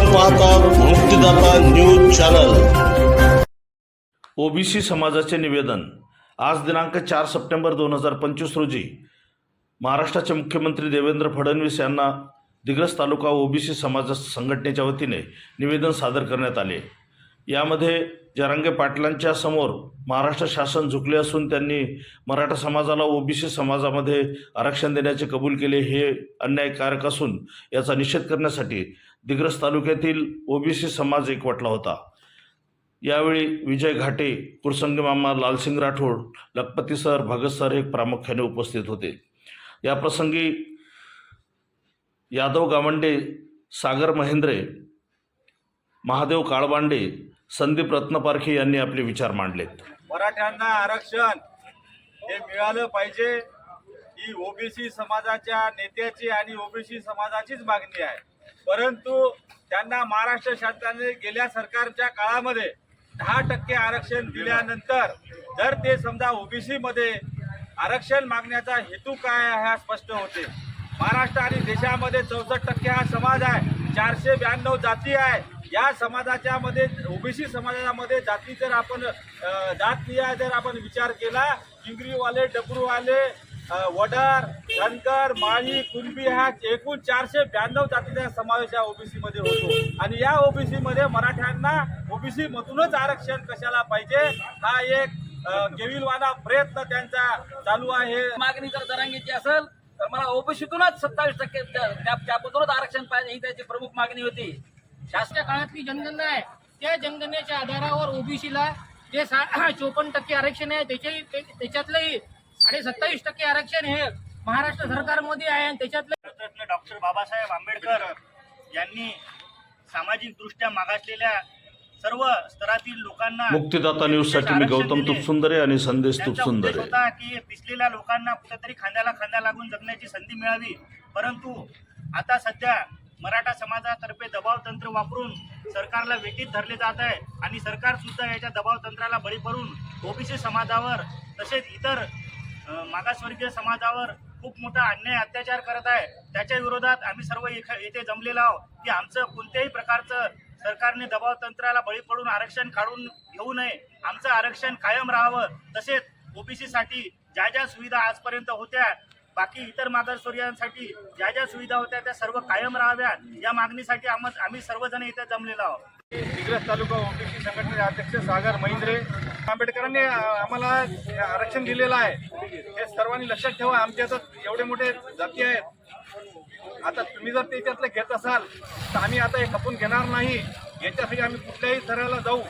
आपण पाहतात मुक्तीदाता news channel. OBC समाजाचे निवेदन. आज दिनांक चार सप्टेंबर दोन हजार पंचवीस रोजी महाराष्ट्राचे मुख्यमंत्री देवेंद्र फडणवीस यांना दिग्रस तालुका ओबीसी समाज संघटनेच्या वतीने निवेदन सादर करण्यात आले. यामध्ये जरांगे पाटलांच्या समोर महाराष्ट्र शासन झुकले असून त्यांनी मराठा समाजाला ओबीसी समाजामध्ये आरक्षण देण्याचे कबूल केले हे अन्यायकारक असून याचा निषेध करण्यासाठी दिग्रस तालुक्यातील ओबीसी समाज एकवटला होता. यावेळी विजय घाटे कुरसंगमामा लालसिंग राठोड लखपती सर भगत सर हे प्रामुख्याने उपस्थित होते. याप्रसंगी यादव गावंडे सागर महेंद्रे महादेव काळबांडे संदीप रत्नपारखे यांनी आपले विचार मांडलेत. मराठ्यांना आरक्षण हे मिळालं पाहिजे ही ओबीसी समाजाच्या नेत्याची आणि ओबीसी समाजाचीच मागणी आहे. परंतु त्यांना महाराष्ट्र शासनाने गेल्या सरकारच्या काळामध्ये दहा टक्के आरक्षण दिल्यानंतर जर ते समजा ओबीसी मध्ये आरक्षण मागण्याचा हेतू काय आहे हा स्पष्ट होते. महाराष्ट्र आणि देशामध्ये चौसष्ट टक्के हा समाज आहे चारशे ब्याण्णव जाती आहे. या समाजाच्या मध्ये ओबीसी समाजामध्ये जाती जर आपण अ, जातीय जर आपण विचार केला इंग्रीवाले डबरूवाले वडार धनकर माळी कुणबी ह्या एकूण चारशे ब्याण्णव जातीचा समावेश या ओबीसी मध्ये होतो. आणि या ओबीसी मध्ये मराठ्यांना ओबीसी मधूनच आरक्षण कशाला पाहिजे हा एक अ, केविलवाना प्रयत्न त्यांचा चालू आहे. मागणी जर जरांगीची असेल तर मला ओबीसीतूनच सत्तावीस टक्के त्या- त्यामधूनच आरक्षण पाहिजे ही त्याची प्रमुख मागणी होती. शासकीय काळातली जनगणना आहे. त्या जनगणनेच्या आधारावर ओबीसीला जे सा चोपन्न टक्के आरक्षण आहे त्याच्याही ते- त्याच्यातलंही साडे सत्तावीस टक्के आरक्षण हे महाराष्ट्र सरकारमध्ये आहे आणि त्याच्यातलं डॉक्टर बाबासाहेब आंबेडकर यांनी सामाजिक दृष्ट्या मागासलेल्या सर्व स्तरातील लोकांना मुक्तीदाता न्यूजसाठी मी गौतम तुपसुंदरे आणि संदेश तुपसुंदरे. होता की पिसलेल्या लोकांना कुठेतरी खांद्याला खांदा लागून जगण्याची संधी मिळावी. परंतु आता सध्या मराठा समाजातर्फे दबाव तंत्र वापरून सरकारला वेटीत धरले जात आहे आणि सरकार सुद्धा याच्या दबाव तंत्राला बळी पडून ओबीसी समाजावर तसेच इतर मागासवर्गीय समाजावर खूप मोठा अन्याय अत्याचार करत आहे. त्याच्या विरोधात आम्ही सर्व येथे जमलेलो आहोत. की आमचं कोणत्याही प्रकारचं सरकारने दबाव तंत्राला बळी पडून आरक्षण काढून घेऊ नये. आमचं आरक्षण कायम राहावं. तसेच ओबीसीसाठी ज्या ज्या सुविधा आजपर्यंत होत्या बाकी इतर मागासवर्गीयांसाठी ज्या ज्या सुविधा होत्या त्या सर्व कायम राहाव्यात. या मागणीसाठी आम- आम्ही सर्वजण इथे जमलेलो आहोत. दिग्रस तालुका ओबीसी संघटनेचे अध्यक्ष सागर महिंद्रे आंबेडकरांनी आम्हाला आरक्षण दिलेलं आहे. हे सर्वांनी लक्षात ठेवा आमच्या तर एवढे मोठे जाती आहेत. आता तुम्ही जर त्याच्यातलं घेत असाल तर आम्ही आता हे खपून घेणार नाही. याच्यासाठी आम्ही कुठल्याही थराला जाऊ.